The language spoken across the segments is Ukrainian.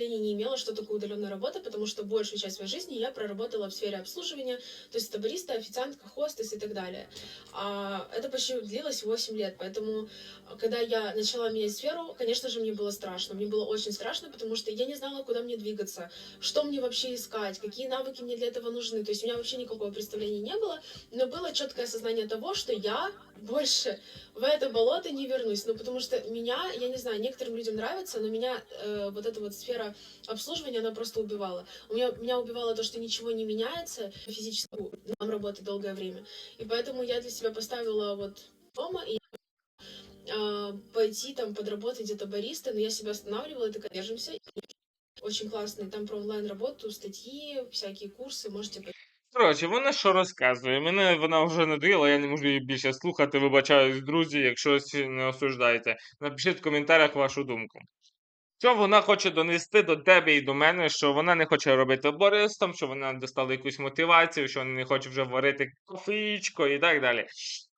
представления не имела, что такое удаленная работа, потому что большую часть своей жизни я проработала в сфере обслуживания, то есть это официантка, хостес и так далее. А это почти длилось 8 лет, поэтому а, когда я начала менять сферу, конечно же, мне было страшно. Мне было очень страшно, потому что я не знала, куда мне двигаться, что мне вообще искать, какие навыки мне для этого нужны. То есть у меня вообще никакого представления не было, но было четкое осознание того, что я больше в это болото не вернусь. Ну, потому что меня, я не знаю, некоторым людям нравится, но меня э, вот эта вот сфера обслуживания, она просто убивала. У меня, меня убивало то, что ничего не меняется физически, ну, там работать долгое время. И поэтому я для себя поставила вот дома и а, пойти там подработать где-то бариста, но я себя останавливала, и такая, держимся. Очень классный, там про онлайн-работу, статьи, всякие курсы, можете Коротше, вона що розказує? Мене вона вже надоїла, я не можу її більше слухати. Вибачаюсь, друзі, якщо не осуждаєте. Напишіть в коментарях вашу думку. Що вона хоче донести до тебе і до мене, що вона не хоче робити баристом, що вона достала якусь мотивацію, що вона не хоче вже варити кофеїчко і так далі.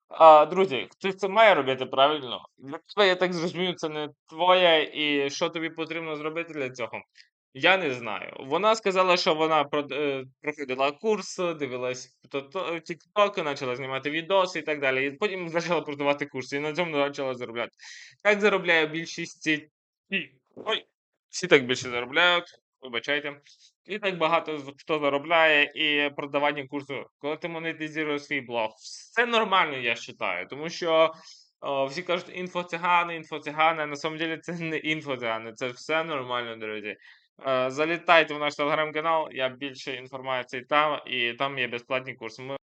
А, друзі, хтось це має робити правильно. Для тебе, я так зрозумів, це не твоє, і що тобі потрібно зробити для цього? Я не знаю. Вона сказала, що вона е, проходила курс, дивилась тіктоки, почала знімати відоси і так далі. І потім почала продавати курси, і на цьому почала заробляти. Як заробляє більшість ці. Ой, всі так більше заробляють, вибачайте. І так багато хто заробляє і продавання курсу. Коли ти монетизуєш свій блог, все нормально, я вважаю, тому що. О, всі кажуть інфоцигани, інфоцигани. На самом деле це не інфоцигани, це все нормально, друзі. Е, Залітайте в наш телеграм-канал, я більше інформації там, і там є безплатні курси. Ми